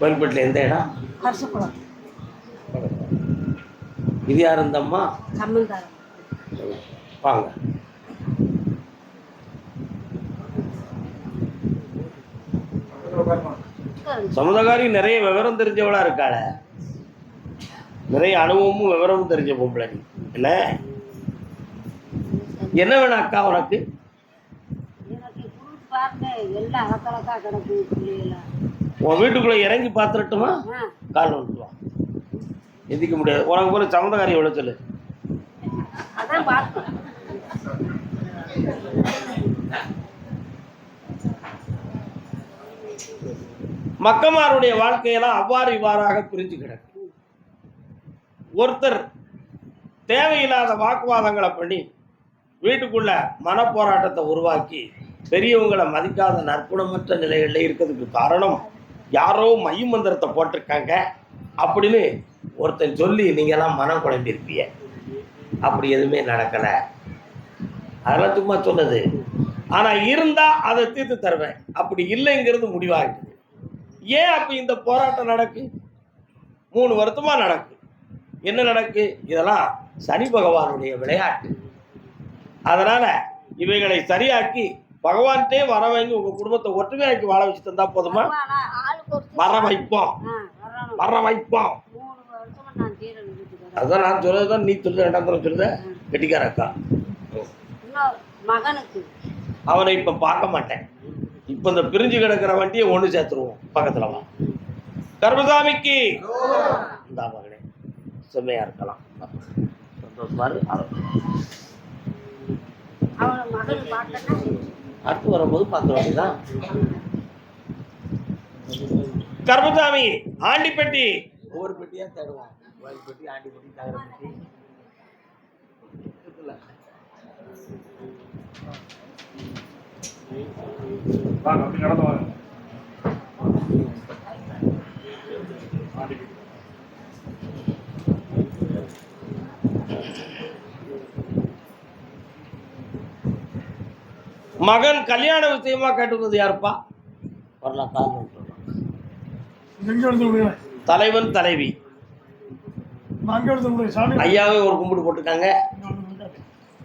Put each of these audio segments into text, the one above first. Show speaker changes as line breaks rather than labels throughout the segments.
கோயில்பேட்டில் எந்த இடம்?
கரிசக்குளம்.
இது யார்
சம்மந்தாரம்
வாங்க. சமுதாரி நிறைய விவரம் தெரிஞ்சவளா இருக்காள? நிறைய அனுபவமும் விவரமும் தெரிஞ்ச பொம்பளை நீ. என்ன? என்ன வேணும் அக்கா உனக்கு?
எனக்கு எல்லாம் அலக்கலக்கா கிடக்கு
உன் வீட்டுக்குள்ள இறங்கி பார்த்துட்டுமா
ஆ.
கால் வந்துட்டு வா எந்திக்க முடியாது. உனக்கு போல சமுதாரி எவ்வளோ சொல்லு? மக்கமாருடைய வாழ்க்கையெல்லாம் அவ்வாறு இவ்வாறாக பிரிஞ்சு கிடக்கு. ஒருத்தர் தேவையில்லாத வாக்குவாதங்களை பண்ணி வீட்டுக்குள்ள மனப்போராட்டத்தை உருவாக்கி பெரியவங்களை மதிக்காத நற்குணமற்ற நிலைகளில் இருக்கிறதுக்கு காரணம் யாரோ மை மந்திரத்தை போட்டிருக்காங்க அப்படின்னு ஒருத்தன் சொல்லி நீங்கள்லாம் மனம் குழம்பியிருப்பீங்க. அப்படி எதுவுமே நடக்கலை. அதெல்லாம் சும்மா சொன்னது. ஆனால் இருந்தால் அதை தீர்த்து தருவேன். அப்படி இல்லைங்கிறது முடிவாகிடுது ஏன் அப்போ இந்த போராட்டம் நடக்கு? மூணு வருத்தமாக நடக்கு. என்ன நடக்கு? இதெல்லாம் சனி பகவானுடைய விளையாட்டு. அதனால் இவைகளை சரியாக்கி பகவான்கிட்டே வர வாங்கி உங்க குடும்பத்தை ஒற்றுமையாக்கி வாழ வச்சு தந்தா போதுமா? வர வைப்போம். வர வைப்போம். அதுதான் நான் சொல்றதுதான் நீ சொல்லுத ரெண்டாம் தரம் சொல்லுத? கெட்டிக்கார அக்கா.
மகனுக்கு.
அவனை இப்ப பார்க்க மாட்டேன். இப்ப இந்த பிரிஞ்சு கிடக்கிற வண்டியை ஒண்ணு சேர்த்துருவோம் பக்கத்துல வா. கர்மசாமிக்கு. இந்த மகனே செம்மையா இருக்கலாம். சந்தோஷமா இரு.
அவனை மகன் பார்த்தேன்னா
அடுத்து வரும்போது பார்க்க வேண்டியதான் கர்மசாமி ஆண்டிப்பட்டி. ஒவ்வொரு பெட்டியா தேடுவோம். கோயில் பெட்டி ஆண்டிப்பட்டி தகர பெட்டி. இருக்குல்ல?
வாங்க அப்படி நடந்து வாங்க.
மகன் கல்யாண விஷயமா கேட்டுக்கிறது யாருப்பா? வரலாம் தலைவன் தலைவி. ஐயாவே ஒரு கும்பிடு போட்டிருக்காங்க.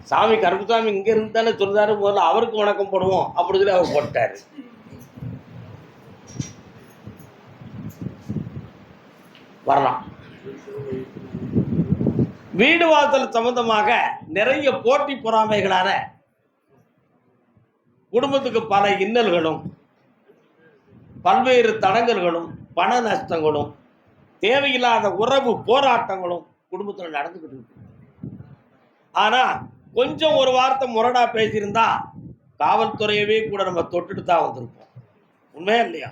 சாமி கருப்புசாமி இங்க இருந்து தானே சொல்றாரு முதல்ல அவருக்கு வணக்கம் போடுவோம் அப்படி சொல்லி அவர் போட்டாரு. வரலாம். வீடு வாசல் சம்பந்தமாக நிறைய போட்டி பொறாமைகளான குடும்பத்துக்கு பல இன்னல்களும் பல்வேறு தடங்கல்களும் பண நஷ்டங்களும் தேவையில்லாத உறவு போராட்டங்களும் குடும்பத்தில் நடந்துக்கிட்டு இருக்கு. ஆனா கொஞ்சம் ஒரு வார்த்தை முரடா பேசியிருந்தா காவல்துறையவே கூட நம்ம தொட்டுட்டு தான் வந்திருப்போம். உண்மையா இல்லையா?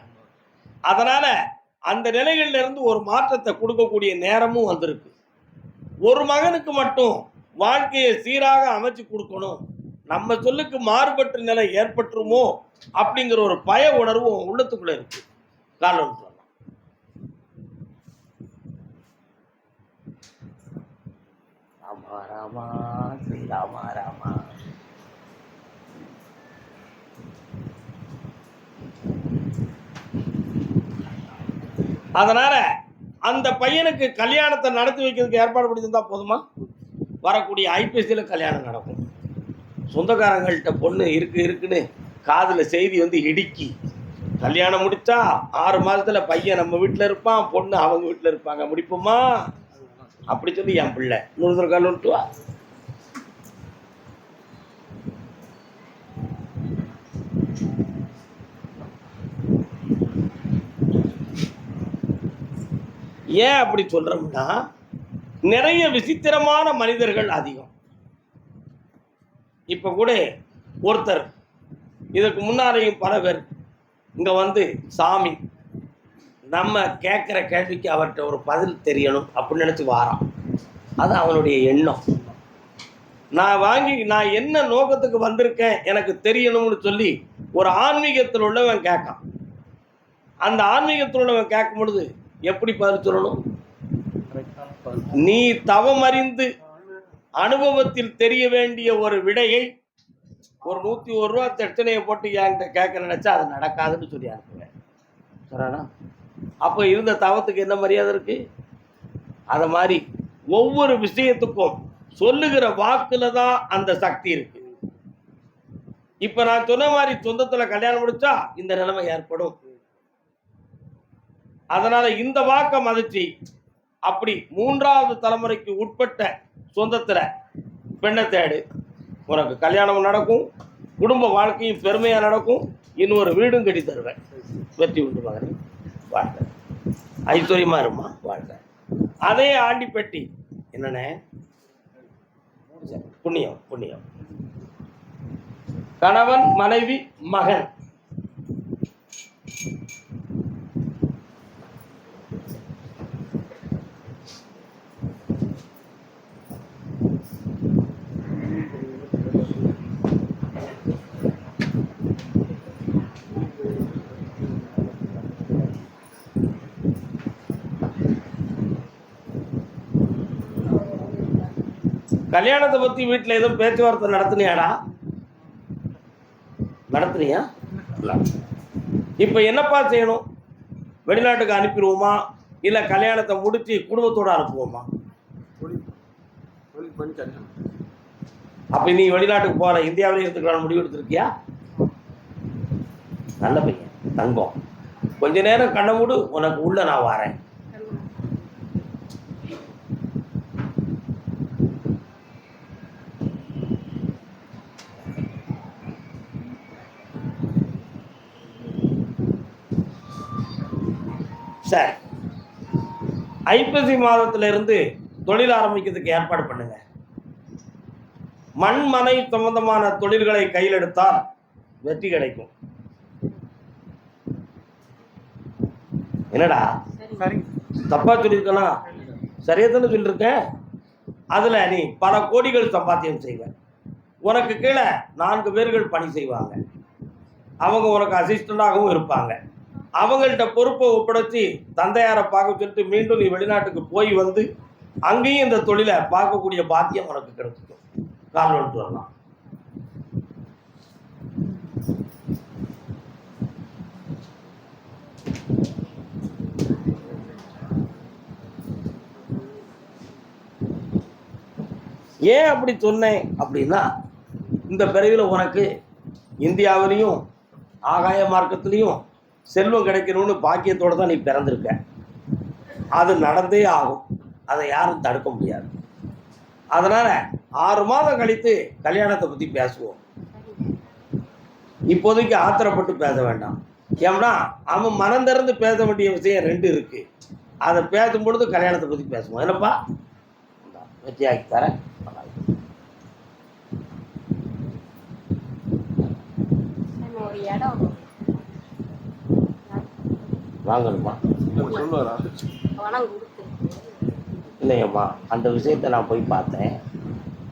அதனால அந்த நிலைகள்ல இருந்து ஒரு மாற்றத்தை கொடுக்கக்கூடிய நேரமும் வந்திருக்கு. ஒரு மகனுக்கு மட்டும் வாழ்க்கையை சீராக அமைச்சு கொடுக்கணும். நம்ம சொல்லுக்கு மாறுபட்ட நிலை ஏற்பட்டுருமோ அப்படிங்கிற ஒரு பய உணர்வு உள்ளத்துக்குள்ள இருக்கு. காரணம் சொல்லலாம் ராமா ராமா ஸ்ரீராமா ராமா அதனால அந்த பையனுக்கு கல்யாணத்தை நடத்தி வைக்கிறதுக்கு ஏற்பாடு பண்ணியிருந்தா போதுமா? வரக்கூடிய ஐபிஎஸ்சியில் கல்யாணம் நடக்கும். சொந்தக்காரங்கள்கிட்ட பொண்ணு இருக்கு இருக்குன்னு காதில் செய்தி வந்து இடுக்கி. கல்யாணம் முடித்தா ஆறு மாதத்தில் பையன் நம்ம வீட்டில் இருப்பான் பொண்ணு அவங்க வீட்டில் இருப்பாங்க. முடிப்போமா? அப்படி சொல்லி என் பிள்ளை. நூறு கால் விட்டு வா. ஏன் அப்படி சொல்றோம்னா நிறைய விசித்திரமான மனிதர்கள் அதிகம். இப்போ கூட ஒருத்தர் இதற்கு முன்னாரையும் பல பேர் இங்கே வந்து சாமி நம்ம கேட்குற கேள்விக்கு அவர்கிட்ட ஒரு பதில் தெரியணும் அப்படின்னு நினச்சி வாரான். அது அவனுடைய எண்ணம். நான் வாங்கி நான் என்ன நோக்கத்துக்கு வந்திருக்கேன் எனக்கு தெரியணும்னு சொல்லி ஒரு ஆன்மீகத்தில் உள்ளவன் கேட்கான். அந்த ஆன்மீகத்தில் உள்ளவன் கேட்கும் பொழுது எப்படி பதில் சொல்லணும்? நீ தவம் அறிந்து அனுபவத்தில் தெரிய வேண்டிய ஒரு விடையை ஒரு நூற்றி ஒரு ரூபா தட்சணையை போட்டு என்கிட்ட கேட்க நினைச்சா அது நடக்காதுன்னு சொல்லி அனுப்புவேன் சரிண்ணா அப்போ இருந்த தவத்துக்கு என்ன மரியாதை இருக்கு? அதை மாதிரி ஒவ்வொரு விஷயத்துக்கும் சொல்லுகிற வாக்குல தான் அந்த சக்தி இருக்கு. இப்ப நான் சொன்ன மாதிரி சொந்தத்துல கல்யாணம் முடிச்சா இந்த நிலைமை ஏற்படும். அதனால இந்த வாக்கை மதிச்சு அப்படி மூன்றாவது தலைமுறைக்கு உட்பட்ட சொந்தத்தில் பெண்ணை தேடு. உனக்கு கல்யாணம் நடக்கும் குடும்ப வாழ்க்கையும் பெருமையாக நடக்கும் இன்னொரு வீடும் கட்டி தருவேன். வெற்றி உண்டு மகனே. வாழ்க. ஐஸ்வர்யமா இருமா? வாழ்க. அதே ஆண்டிப்பட்டி. என்னண்ணே? புண்ணியம் புண்ணியம். கணவன் மனைவி மகன். கல்யாணத்தை பத்தி வீட்டில் ஏதோ பேச்சுவார்த்தை நடத்துனியாடா? நடத்துனியா? இப்போ இப்ப என்னப்பா செய்யணும்? வெளிநாட்டுக்கு அனுப்பிடுவோமா? இல்ல கல்யாணத்தை முடிச்சு குடும்பத்தோட அனுப்புவோமா? அப்ப நீ வெளிநாட்டுக்கு போற இந்தியாவிலே இருந்துக்கலாம் முடிவு எடுத்திருக்கியா? நல்ல பையன் தங்கம். கொஞ்ச நேரம் கண்ணை மூடு உனக்கு உள்ள நான் வரேன். சரி ஐப்பசி மாதத்துல இருந்து தொழில் ஆரம்பிக்கிறதுக்கு ஏற்பாடு பண்ணுங்க. மண் மனை சம்பந்தமான தொழில்களை கையில் எடுத்தால் வெற்றி கிடைக்கும். என்னடா?
சரி
தப்பா சொல்லியிருக்கனா சரியா தானே சொல்லியிருக்கேன் அதுல நீ பல கோடிகள் சம்பாத்தியம் செய்வ. உனக்கு கீழே நான்கு பேர்கள் பணி செய்வாங்க. அவங்க உனக்கு அசிஸ்டண்டாகவும் இருப்பாங்க. அவங்கள்ட்ட பொறுப்பை ஒப்படைச்சி தந்தையாரை பார்க்க சொல்லிட்டு மீண்டும் நீ வெளிநாட்டுக்கு போய் வந்து அங்கேயும் இந்த தொழிலை பார்க்கக்கூடிய பாக்கியம் உனக்கு கிடைச்சிக்கும். கால் வந்துட்டு வரலாம். ஏன் அப்படி சொன்னேன் அப்படின்னா இந்த பிறவியில் உனக்கு இந்தியாவிலையும் ஆகாய மார்க்கத்திலையும் செல்வம் கிடைக்கணும்னு பாக்கியத்தோடு தான் நீ பிறந்திருக்க. அது நடந்தே ஆகும். அதை யாரும் தடுக்க முடியாது. அதனால் ஆறு மாதம் கழித்து கல்யாணத்தை பற்றி பேசுவோம். இப்போதைக்கு ஆத்திரப்பட்டு பேச வேண்டாம். ஏன்னா அவன் மனம் திறந்து பேச வேண்டிய விஷயம் ரெண்டு இருக்குது அதை பேசும் பொழுது கல்யாணத்தை பற்றி பேசுவோம். என்னப்பா? இந்தா, வெற்றியாக்கி தரேன்.
ஒரு இடம்
வாங்கணுமா? இல்லையம்மா அந்த விஷயத்தை நான் போய் பார்த்தேன்.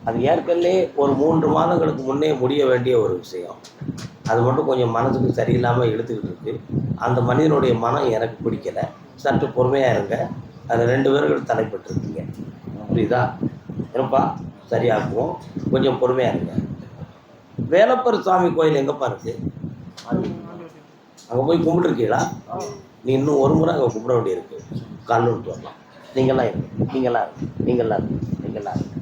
அது ஏற்கனவே ஒரு மூன்று மாதங்களுக்கு முன்னே முடிய வேண்டிய ஒரு விஷயம். அது மட்டும் கொஞ்சம் மனசுக்கு சரியில்லாமல் இழுத்துக்கிட்டு இருக்கு. அந்த மனிதனுடைய மனம் எனக்கு பிடிக்கல. சற்று பொறுமையாக இருங்க. அதில் ரெண்டு பேர்கள் தலைப்பட்டிருக்கீங்க. புரியுதா? என்னப்பா சரியாக்குவோம் கொஞ்சம் பொறுமையாக இருங்க. வேலப்பர் சாமி கோயில் எங்கப்பா இருக்கு அங்கே போய் கும்பிட்டுருக்கீங்களா? நீ இன்னும் ஒரு முறை அங்கே கூப்பிட வேண்டியிருக்கு. காலில் வரலாம். நீங்களாம் இருக்கு நீங்களாம் இருக்கு நீங்களாம் இருக்கு நீங்களாம் இருக்கு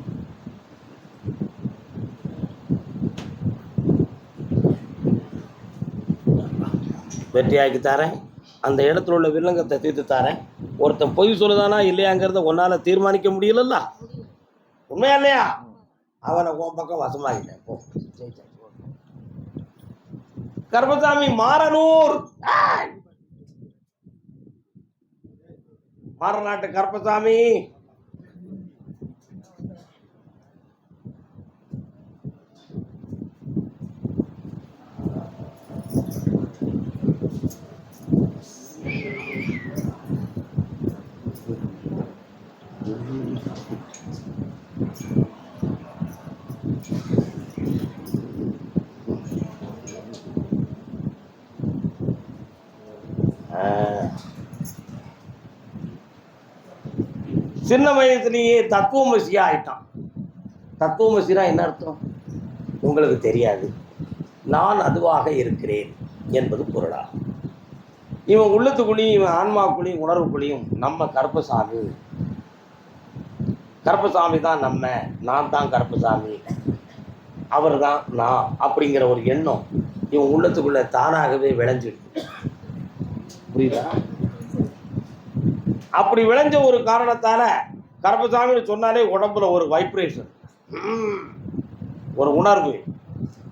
வெற்றியாக்கி தரேன். அந்த இடத்துல உள்ள வில்லங்கத்தை தீர்த்து தரேன். ஒருத்தன் பொய் சொல்லுதானா இல்லையாங்கிறத உன்னால் தீர்மானிக்க முடியலல்ல? உண்மையா இல்லையா? அவனை உன் பக்கம் வசமாகிட்டேன் போ. கர்மசாமி மாறனூர் ஏய்! மாறநாட்டு கருப்பசாமி சின்ன வயசுலேயே தத்துவமசியா ஆயிட்டான். தத்துவமசினா என்ன அர்த்தம்? உங்களுக்கு தெரியாது. நான் அதுவாக இருக்கிறேன் என்பது பொருளாகும் இவன் உள்ளத்துக்குள்ளேயும் இவன் ஆன்மாக்குள்ளேயும் உணர்வுக்குள்ளேயும் நம்ம கருப்பசாமி. கருப்பசாமி தான் நம்ம. நான் தான் கருப்பசாமி. அவர் தான் நான் அப்படிங்கிற ஒரு எண்ணம் இவன் உள்ளத்துக்குள்ள தானாகவே விளைஞ்சிடும் புரியுதா? அப்படி விளைஞ்ச ஒரு காரணத்தால கருப்பசாமின்னு சொன்னாலே உடம்புல ஒரு வைப்ரேஷன் ஒரு உணர்வு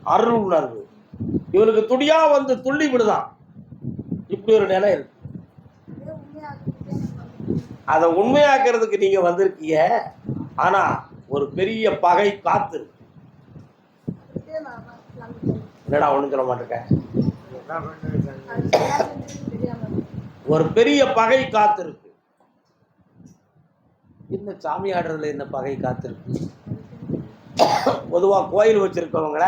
அருள் உணர்வு. இவனுக்கு துடியா வந்து துள்ளி விடுதான். இப்படி ஒரு நிலை இருக்கு. அதை உண்மையாக்குறதுக்கு நீங்க வந்திருக்கீங்க. ஆனா ஒரு பெரிய பகை காத்து. என்னடா ஒண்ணும் சொல்ல மாட்டேங்க? ஒரு பெரிய பகை காத்து இருக்கு. இந்த சாமி ஆடுறதுல என்ன பகை காத்திருக்கு? பொதுவாக கோயில் வச்சிருக்கவங்கள?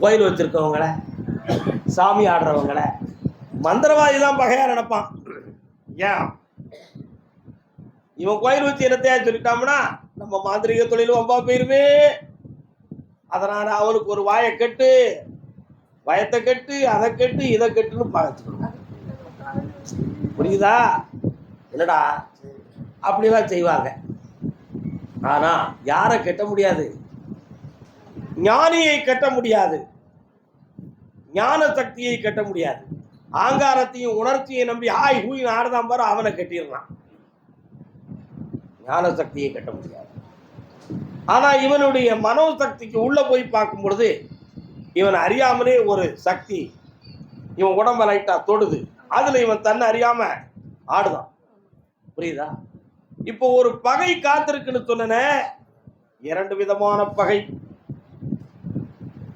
கோயில் வச்சிருக்கவங்கள? சாமி ஆடுறவங்கள? மந்திரவாதி தான் பகையா நினைப்பான். ஏன்? இவன் கோயில் வச்சு என்னத்தையா சொல்லிட்டான்னா நம்ம மாந்திரிக தொழில் வம்பா போயிருமே. அதனால அவனுக்கு ஒரு வாயை கட்டு வயத்தை கட்டு அதை கெட்டு இதை கட்டுன்னு பார்த்துக்கணும் புரியுதா? என்னடா? அப்படிலாம் செய்வாங்க. ஆனா யாரை கட்ட முடியாது? ஞானியை கட்ட முடியாது. ஞான சக்தியை கட்ட முடியாது. ஆங்காரத்தையும் உணர்ச்சியை நம்பி ஆய் ஹூய் ஆடுதான் பாரு அவனை கட்டிடலாம். ஞான சக்தியை கட்ட முடியாது. ஆனா இவனுடைய மனோ சக்திக்கு உள்ள போய் பார்க்கும் பொழுது இவன் அறியாமலே ஒரு சக்தி இவன் உடம்ப லைட்டா தொடுது. அதுல இவன் தன்னை அறியாம ஆடுதான். புரியுதா? இப்போ ஒரு பகை காத்திருக்குன்னு சொன்னனே இரண்டு விதமான பகை.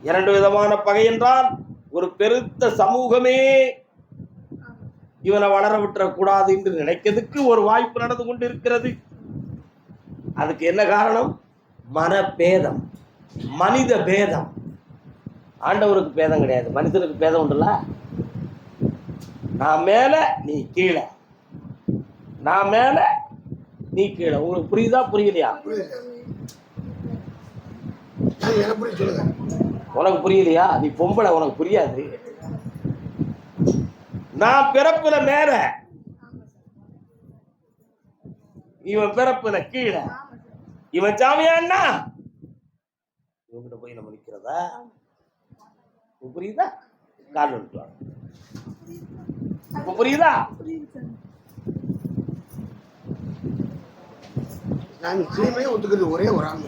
இரண்டு விதமான பகை என்றால் ஒரு பெருத்த சமூகமே இவனை வளர விட்டுறக்கூடாது என்று நினைக்கிறதுக்கு ஒரு வாய்ப்பு நடந்து கொண்டு இருக்கிறது அதுக்கு என்ன காரணம்? மனபேதம் மனித பேதம். ஆண்டவருக்கு பேதம் கிடையாது. மனிதனுக்கு பேதம் உண்டுல்ல? நான் மேல நீ கீழே. நான் மேல நீ கீழே. உங்களுக்கு புரியுதா புரியலையா? உனக்கு புரியலையா? நீ பொம்பளை உனக்கு புரியாது. நான் பிறப்புல மேல. இவன் பிறப்புல கீழே. இவன் சாமியான்னா இவங்கிட்ட போய் நம்ம நிக்கிறதா? புரியுதா? கால் வந்துட்டு இப்ப புரியுதா?
நான் சீமையை ஒத்துக்கிறது ஒரே ஒரு ஆள்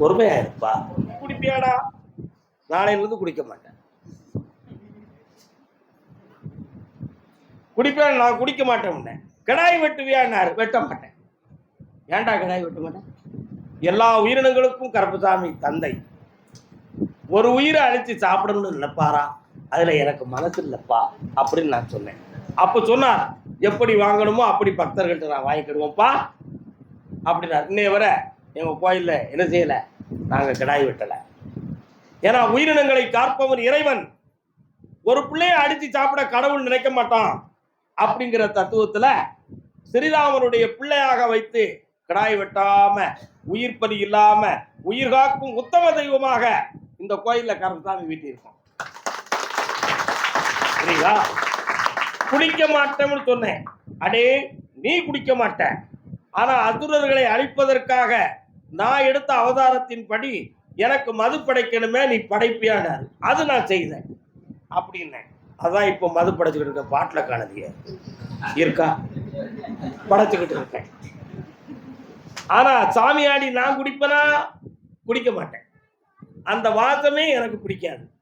பொறுமையா இருப்பா. குடிப்பியாடா? நாளையில இருந்து குடிக்க மாட்டேன். குடிப்பேன் நான் குடிக்க மாட்டேன் கிடாய் வெட்டுவியான்னாரு வெட்ட மாட்டேன். ஏன்டா கிடாய் வெட்ட மாட்டேன்? எல்லா உயிரினங்களுக்கும் கருப்பசாமி தந்தை. ஒரு உயிரை அழிச்சு சாப்பிடணும்னு நினைப்பாரா? அதில் எனக்கு மனசு இல்லைப்பா அப்படின்னு நான் சொன்னேன். அப்போ சொன்னார் எப்படி வாங்கணுமோ அப்படி பக்தர்கள்ட்ட நான் வாங்கிக்கிடுவோம்ப்பா அப்படின்னார். இன்னைய வரை எங்கள் கோயிலில் என்ன செய்யலை? நாங்கள் கிடாய் வெட்டலை. ஏன்னா உயிரினங்களை காப்பவன் இறைவன். ஒரு பிள்ளைய அடித்து சாப்பிட கடவுள் நினைக்க மாட்டான் அப்படிங்கிற தத்துவத்தில் ஸ்ரீராமனுடைய பிள்ளையாக வைத்து கிடாய் வெட்டாம உயிர் பலி இல்லாம உயிர் காக்கும் உத்தம தெய்வமாக இந்த கோயில்ல வீட்டில் வீட்டியிருக்கோம் புரியுதா? குடிக்க மாட்டேன்னு சொன்னேன். அடே நீ குடிக்க மாட்ட. ஆனா அசுரர்களை அழிப்பதற்காக நான் எடுத்த அவதாரத்தின்படி எனக்கு மது படைக்கணுமே நீ படைப்பியானாரு. அது நான் செய்தேன். அப்படின்னேன். அதான் இப்போ மது படைச்சுக்கிட்டு இருக்க பாட்டில் காணதிய இருக்கா? படைச்சுக்கிட்டு இருக்கேன். ஆனா சாமியாடி நான் குடிப்பனா? குடிக்க மாட்டேன். அந்த வாசமே எனக்கு பிடிக்காது.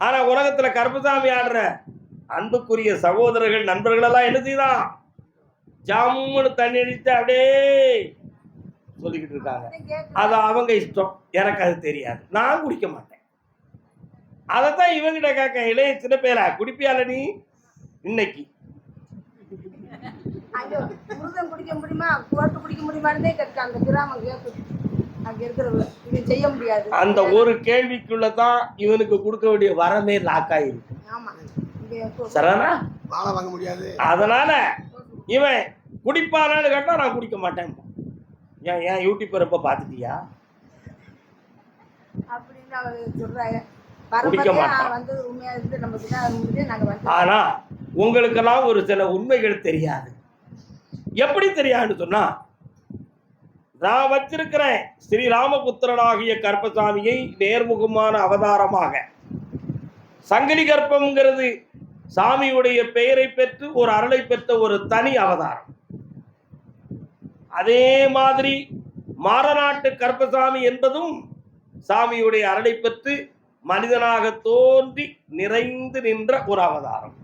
ஆனா உலகத்துல கருப்பசாமி ஆடுற அன்புக்குரிய சகோதரர்கள் நண்பர்கள் எல்லாம் என்ன செய்தான் ஜம்முன்னு தண்ணி அடித்து அப்படியே சொல்லிக்கிட்டு இருக்காங்க. அது அவங்க இஷ்டம். எனக்கு அது தெரியாது. நான் குடிக்க மாட்டேன். அதைத்தான் இவங்கிட்ட கேட்க இளைய சின்ன பேரா குடிப்பியால நீ? இன்னைக்கு.
குடிக்க முடியுமா? குடிக்க முடியுமான்னு கேட்காங்க அந்த கிராமம் கேட்குது அங்க இருக்கிறவங்க. இது செய்ய முடியாது.
அந்த ஒரு கேள்விக்குள்ள தான் இவனுக்கு கொடுக்க வேண்டிய வரமே லாக் ஆயிருக்கு. சரிதானா
வாழை வாங்க முடியாது.
அதனால இவன் குடிப்பானான்னு கேட்டா நான் குடிக்க மாட்டேன். ஏன் ஏன் பார்த்துட்டியா?
அப்படின்னு சொல்றாங்க
குடிக்க மாட்டான்.
இருந்துட்டு நாங்க வந்து
ஆனா உங்களுக்கெல்லாம் ஒரு சில உண்மைகள் தெரியாது. எப்படி தெரியாதுன்னு சொன்னா நான் வச்சிருக்கிறேன் ஸ்ரீராமபுத்திரனாகிய கர்ப்பசாமியை நேர்முகமான அவதாரமாக. சங்கிலி கர்ப்பம்ங்கிறது சாமியுடைய பெயரை பெற்று ஒரு அருளை பெற்ற ஒரு தனி அவதாரம். அதே மாதிரி மாரநாட்டு கர்ப்பசாமி என்பதும் சாமியுடைய அருளை பெற்று மனிதனாக தோன்றி நிறைந்து நின்ற ஒரு அவதாரம்.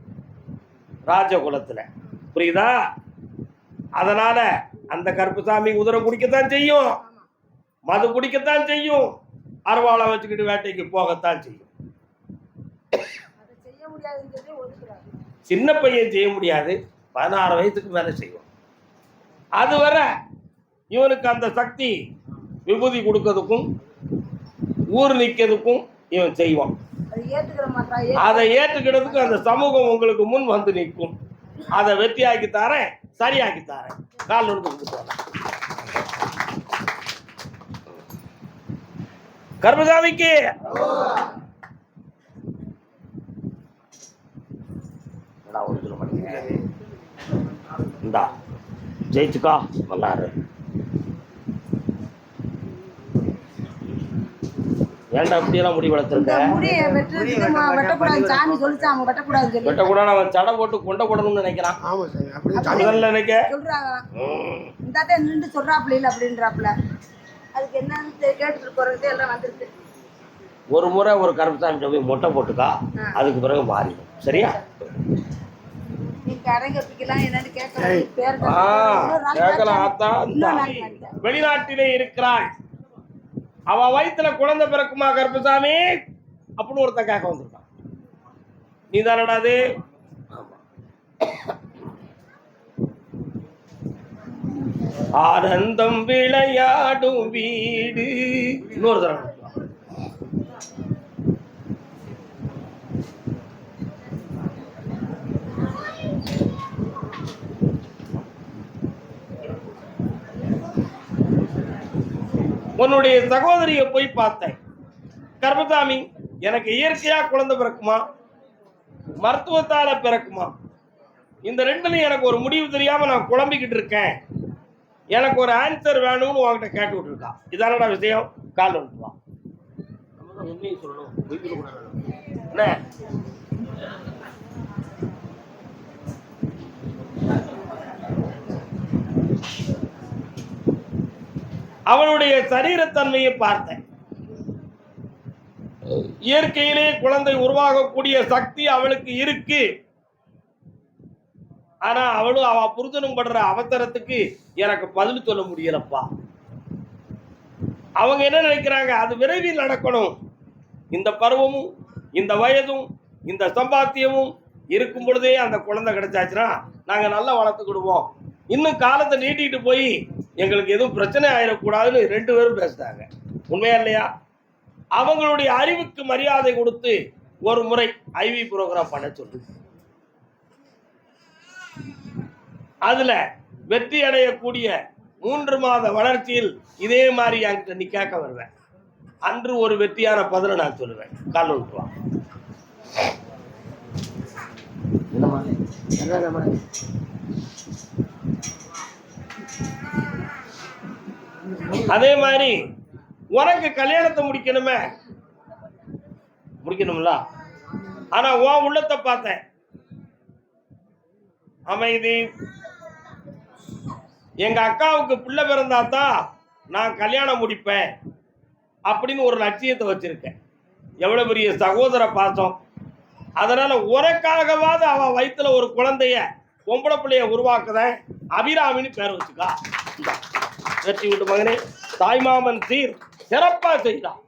ராஜகுலத்தில். புரியுதா? அதனால அந்த கருப்புசாமி உதர குடிக்கத்தான் செய்யும். மது குடிக்கத்தான் செய்யும். அருவாளை வச்சுக்கிட்டு வேட்டைக்கு போகத்தான் செய்யும். சின்ன பையன் செய்ய முடியாது. பதினாறு வயசுக்கு மேலே செய்வோம் அதுவரை இவனுக்கு அந்த சக்தி விபூதி கொடுக்கறதுக்கும் ஊர் நிற்கிறதுக்கும் இவன் செய்வான்.
அதை
ஏற்றுக்கிறதுக்கு அந்த சமூகம் உங்களுக்கு முன் வந்து நிற்கும். அதை வெற்றியாக்கி தரேன் சரியாக்கி தரேன். கால் ஒன்று கொடுத்துட்டு கர்மசாமிக்கு இந்தா ஜெயிச்சுக்கா நல்லா இருக்கு ஏன்டா இப்படியெல்லாம் முடி வளர்த்துருக்க.
வெட்டக்கூடாது
அவன் சடை போட்டு கொண்ட போடணும்னு நினைக்கிறான்.
ஆமா சாமி அப்படி
நினைக்க.
சொல்றாங்க.
ம்.
இந்தாட்ட நின்று சொல்றாப்புல இல்ல அப்படின்றாப்புல. அதுக்கு என்னன்னு கேட்டுட்டு போறது எல்லாம் வந்திருக்கு.
ஒரு முறை ஒரு கருப்புசாமி போய் மொட்டை போட்டுக்கா அதுக்கு பிறகு மாறிடும். சரியா. வெளிநாட்டிலே இருக்கிறாள். அவ வயித்துல குழந்தை பிறக்குமா கருப்பசாமி? அப்படின்னு ஒருத்தன் கேட்க வந்திருக்கான். நீ தானடா அது ஆனந்தம் விளையாடும் வீடு. இன்னொரு தடவை. உன்னுடைய சகோதரியை போய் பார்த்தேன். கர்மசாமி எனக்கு இயற்கையா குழந்தை பிறக்குமா? மருத்துவத்தால பிறக்குமா? இந்த ரெண்டுலையும் எனக்கு ஒரு முடிவு தெரியாம நான் குழம்பிக்கிட்டு இருக்கேன். எனக்கு ஒரு ஆன்சர் வேணும்னு உன்கிட்ட கேட்டு விட்டுருக்கா இதானடா விஷயம்? கால் வந்துட்டு வா நம்ம தான் உண்மையை சொல்லணும். பொய் சொல்லக்கூடாது. என்ன? அவனுடைய சரீரத்தன்மையை பார்த்தேன். இயற்கையிலே குழந்தை உருவாகக்கூடிய சக்தி அவளுக்கு இருக்கு. ஆனா அவளும் அவ புரிதனும் படுற அவசரத்துக்கு எனக்கு பதில் சொல்ல முடியலப்பா. அவங்க என்ன நினைக்கிறாங்க? அது விரைவில் நடக்கணும். இந்த பருவமும் இந்த வயதும் இந்த சம்பாத்தியமும் இருக்கும் பொழுதே அந்த குழந்தை கிடைச்சாச்சுன்னா நாங்க நல்லா வளர்த்துக்கிடுவோம். இன்னும் காலத்தை நீட்டிட்டு போய் எங்களுக்கு எதுவும் பிரச்சனை ஆயிடக்கூடாதுன்னு ரெண்டு பேரும் பேசுறாங்க. உண்மையா இல்லையா? அவங்களுடைய அறிவுக்கு மரியாதை கொடுத்து ஒரு முறை ஐவி ப்ரோக்ராம் பண்ண சொல்லு. அதுல வெற்றி அடையக்கூடிய மூன்று மாத வளர்ச்சியில் இதே மாதிரி என்கிட்ட நீ கேட்க வருவேன் அன்று ஒரு வெற்றியான பதில நான் சொல்லுவேன். கால் விட்டு வா. அதே மாதிரி உனக்கு கல்யாணத்தை முடிக்கணுமே. முடிக்கணும்ல? ஆனா உன் உள்ளத்தை பார்த்தேன். அமைதி. எங்க அக்காவுக்கு பிள்ளை பிறந்தாதான் நான் கல்யாணம் முடிப்பேன் அப்படின்னு ஒரு லட்சியத்தை வச்சிருக்கேன். எவ்வளவு பெரிய சகோதர பாசம். அதனால உனக்காகவாது அவ வயிற்றுல ஒரு குழந்தைய பொம்பளை பிள்ளைய உருவாக்குதேன் அபிராமின்னு பேர் வச்சுக்கா. வெற்றி விட்டு மகனே. தாய்மாமன் சீர் சிறப்பா செய்தான்.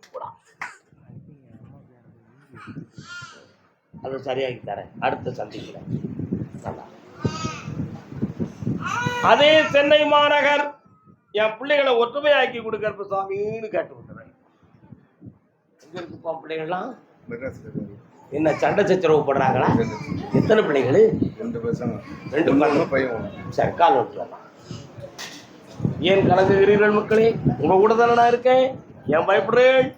அது சரியாகி தரேன். அடுத்த சந்திக்கிறேன். நல்லா. அதே சென்னை மாநகர் என் பிள்ளைகளை ஒற்றுமையாக்கி கொடுக்கறப்ப சாமின்னு கேட்டு விட்டுறேன். எங்க இருக்குப்பா பிள்ளைகள்லாம்? என்ன சண்டை சச்சரவு படுறாங்களா எத்தனை பிள்ளைகள்?
ரெண்டு பசங்க.
ரெண்டு
பையன்.
சரி கால் விட்டுறலாம் ஏன் கலங்குகிறீர்கள் மக்களே? உங்க கூட தானே நான் இருக்கேன். ஏன் பயப்படுறேன்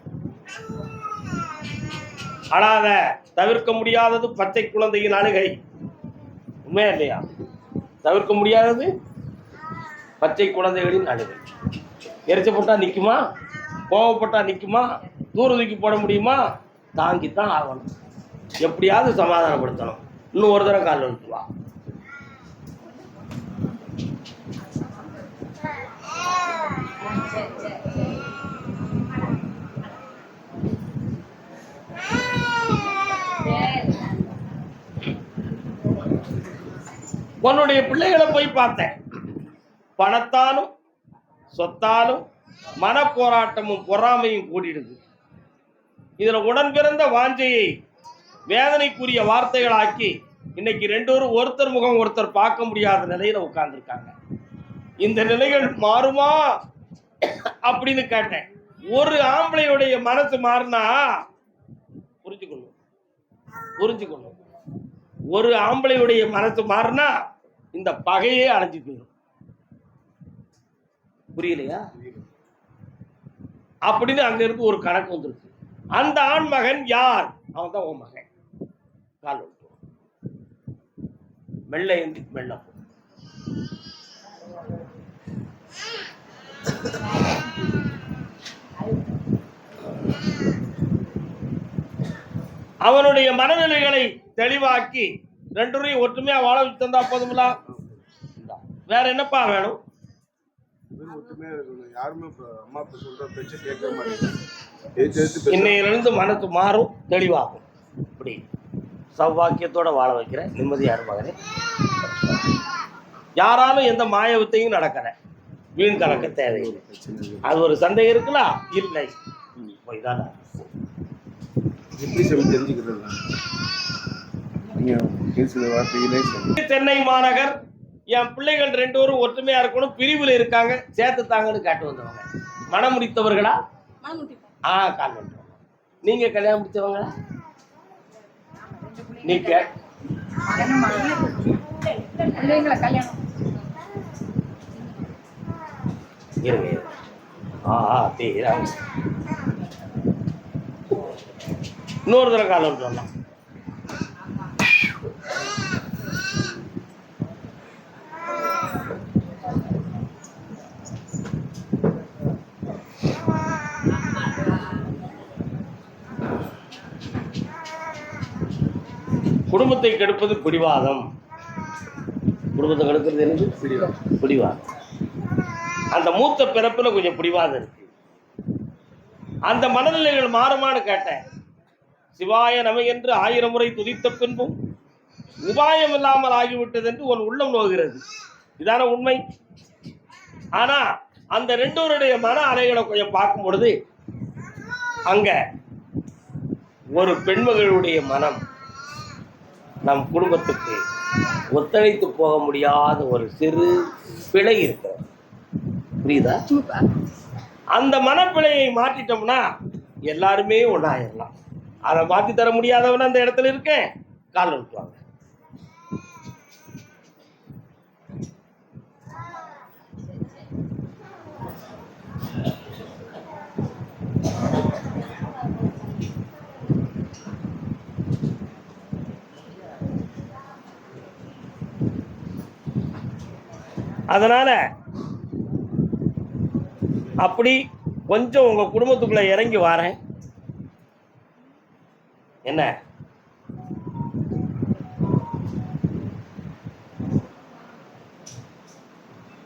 அழாத தவிர்க்க முடியாதது பச்சை குழந்தையின் அழுகை. உண்மையா இல்லையா? தவிர்க்க முடியாதது பச்சை குழந்தைகளின் அழுகை. எரிச்சப்பட்டா நிக்குமா? கோவப்பட்டா நிக்குமா? தூர தூக்கி போட முடியுமா? தாங்கித்தான் ஆகணும். எப்படியாவது சமாதானப்படுத்தணும். இன்னும் ஒரு தடவை கால் வந்துட்டு உன்னுடைய பிள்ளைகளை போய் பார்த்தேன். பணத்தாலும் சொத்தாலும் மனப்போராட்டமும் பொறாமையும் கூடிடுது. இதுல உடன் பிறந்த வாஞ்சையை வேதனைக்குரிய வார்த்தைகளாக்கி இன்னைக்கு ரெண்டு ஒருத்தர் முகம் ஒருத்தர் பார்க்க முடியாத நிலையில உட்கார்ந்துருக்காங்க. இந்த நிலைகள் மாறுமா? அப்படின்னு கேட்டேன். ஒரு ஆம்பளையுடைய மனசு மாறினா புரிஞ்சுக்கணும் புரிஞ்சுக்கணும் ஒரு ஆம்பளையுடைய மனசு மாறினா இந்த பகையே அணைஞ்சு போயிடும் புரியலையா? அப்படின்னு அங்க இருந்து ஒரு கணக்கு வந்துருக்கு. அந்த ஆண் மகன் யார்? அவன் தான் உன் மகன். கால் விட்டு மெல்ல எந்தி மெல்ல போ. அவனுடைய மனநிலைகளை தெளிவாக்கி ரெண்டுரையும் ஒற்றுமையா வாழ வச்சு தந்தா இந்தா. வேற என்னப்பா வேணும்? இன்னையிலிருந்து மனசு மாறும் தெளிவாகும். இப்படி சௌபாக்கியத்தோட வாழ வைக்கிற நிம்மதியா மகனே யாராலும் எந்த மாய வித்தையும் நடக்கல. வீண் கலக்க தேவையில்லை. அது ஒரு சந்தேகம் இருக்குல்ல? இல்லை. போய் தான்
எப்படி சொல்லி தெரிஞ்சுக்கிறது நீங்க பேசுகிற
சென்னை மாநகர் என் பிள்ளைகள் ரெண்டு பேரும் ஒற்றுமையா இருக்கணும் பிரிவுல இருக்காங்க சேர்த்து தாங்கன்னு காட்டு வந்தவங்க. மனம் முடித்தவர்களா? ஆ கால் பண்ணுறோம் நீங்க கல்யாணம் முடிச்சவங்களா நீ கே
பிள்ளைங்களை கல்யாணம்
இருங்க. ஆ ஆ தீரா இன்னொரு தடவை கால் பண்ணலாம் குடும்பத்தை கெடுப்பது பிடிவாதம். குடும்பத்தை கெடுக்கிறது என்னது? பிடிவாதம். அந்த மூத்த பிறப்புல கொஞ்சம் பிடிவாதம் இருக்கு. அந்த மனநிலைகள் மாறுமான்னு கேட்டேன். சிவாய நம என்று ஆயிரம் முறை துதித்த பின்பும் உபாயம் இல்லாமல் ஆகிவிட்டது என்று உன் உள்ளம் நோகிறது. இதான உண்மை. ஆனா அந்த ரெண்டோருடைய மன அலைகளை கொஞ்சம் பார்க்கும் பொழுது அங்க ஒரு பெண்மகளுடைய மனம் நம் குடும்பத்துக்கு ஒத்துழைத்து போக முடியாத ஒரு சிறு பிழை இருக்கு புரியுதா? அந்த மனப்பிழையை மாற்றிட்டோம்னா எல்லாருமே ஒன்றாயிடலாம் அதை மாற்றி தர முடியாதவன் அந்த இடத்துல இருக்கேன். கால் விட்டுவாங்க அதனால அப்படி கொஞ்சம் உங்க குடும்பத்துக்குள்ள இறங்கி வரேன். என்ன?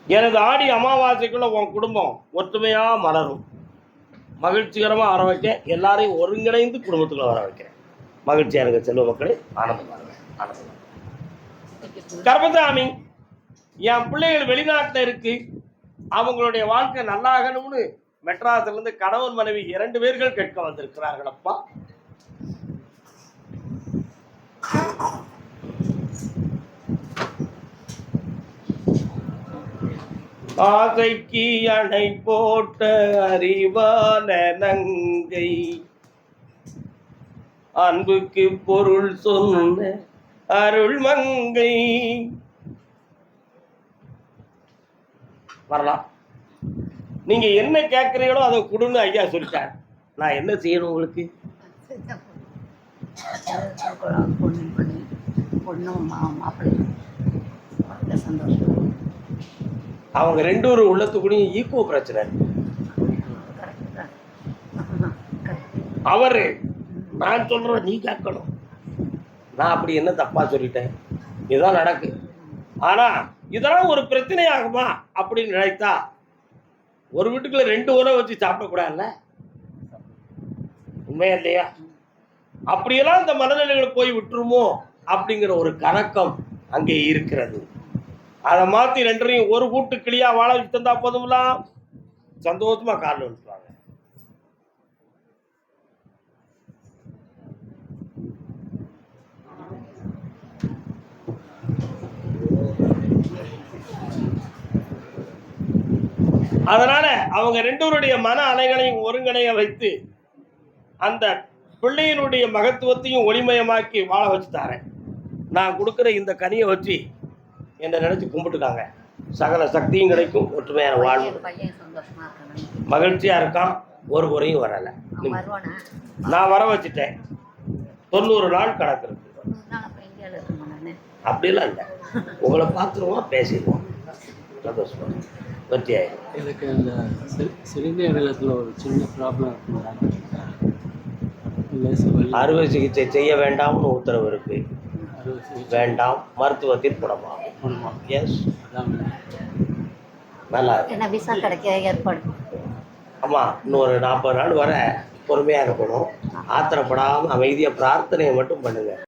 எனது ஆடி அமாவாசைக்குள்ள உன் குடும்பம் ஒற்றுமையா மலரும். மகிழ்ச்சிகரமா வர வைக்க எல்லாரையும் ஒருங்கிணைந்து குடும்பத்துக்குள்ள வர வைக்கிறேன். மகிழ்ச்சியா இருங்க செல்வ மக்களே. ஆனந்தமா இருங்க. ஆனந்தமா இருங்க. கர்மசாமி என் பிள்ளைகள் வெளிநாட்டில் இருக்கு. அவங்களுடைய வாழ்க்கை நல்லாகணும்னு மெட்ராஸ்ல இருந்து கணவன் மனைவி இரண்டு பேர்கள் கேட்க வந்திருக்கிறார்கள் அப்பா ஆசைக்கு அணை போட்ட அறிவான நங்கை. அன்புக்கு பொருள் சொன்ன அருள் மங்கை. வரலாம். நீங்க என்ன கேட்குறீங்களோ அதை கொடுன்னு ஐயா சொல்லிட்டார். நான் என்ன செய்யணும் உங்களுக்கு?
பொண்ணு பண்ணி பொண்ணும் மாப்பிள்ளையும் சந்தோஷம்
அவங்க ரெண்டு ஒரு உள்ளத்துக்குள்ளேயும் ஈக்குவ பிரச்சனை அவரு நான் சொல்றேன் நீ கேட்கணும். நான் அப்படி என்ன தப்பா சொல்லிட்டேன்? இதுதான் நடக்கு. ஆனா இதெல்லாம் ஒரு பிரச்சனை ஆகுமா அப்படின்னு நினைத்தா ஒரு வீட்டுக்குள்ள ரெண்டு உணவை வச்சு சாப்பிடக்கூடாதுல்ல? உண்மையா இல்லையா? அப்படியெல்லாம் இந்த மனநிலைகள் போய் விட்டுருமோ அப்படிங்கிற ஒரு கணக்கம் அங்கே இருக்கிறது. அதை மாற்றி ரெண்டரையும் ஒரு கூட்டு கிளியாக வாழ வச்சு தந்தா போதும்லாம் சந்தோஷமாக காலில் விட்டுருவாங்க அதனால அவங்க ரெண்டோருடைய மன அலைகளையும் ஒருங்கிணைய வைத்து அந்த பிள்ளையினுடைய மகத்துவத்தையும் ஒளிமயமாக்கி வாழ வச்சு தரேன் நான் கொடுக்குற இந்த கனியை வச்சு என்னை நினைச்சு கும்பிட்டுக்காங்க. சகல சக்தியும் கிடைக்கும் ஒற்றுமையான வாழ்வு.
பையன் பையன் சந்தோஷமா இருக்கணும்.
மகிழ்ச்சியா இருக்கான் ஒரு குறையும் வரலை. நான் வர வச்சுட்டேன். தொண்ணூறு நாள் கணக்கு இருக்கு. அப்படிலாம் இல்லை. உங்களை பார்த்துருவோம் பேசிடுவோம் சந்தோஷமா வெற்றி ஆயிடும்
எனக்கு அந்த சி- சிறுநீரகத்தில் ஒரு சின்ன ப்ராப்ளம் இருக்குங்க
அறுவை சிகிச்சை செய்ய வேண்டாம்னு உத்தரவு இருக்கு. வேண்டாம் மருத்துவத்தில் குணமாகும்
பண்ணுமா
எஸ்
அதான்
நல்லா
விசா கிடைக்க ஏற்பாடு?
ஆமாம் இன்னொரு நாற்பது நாள் வர பொறுமையாக இருக்கணும். ஆத்திரப்படாமல் அமைதியாக பிரார்த்தனையை மட்டும் பண்ணுங்க.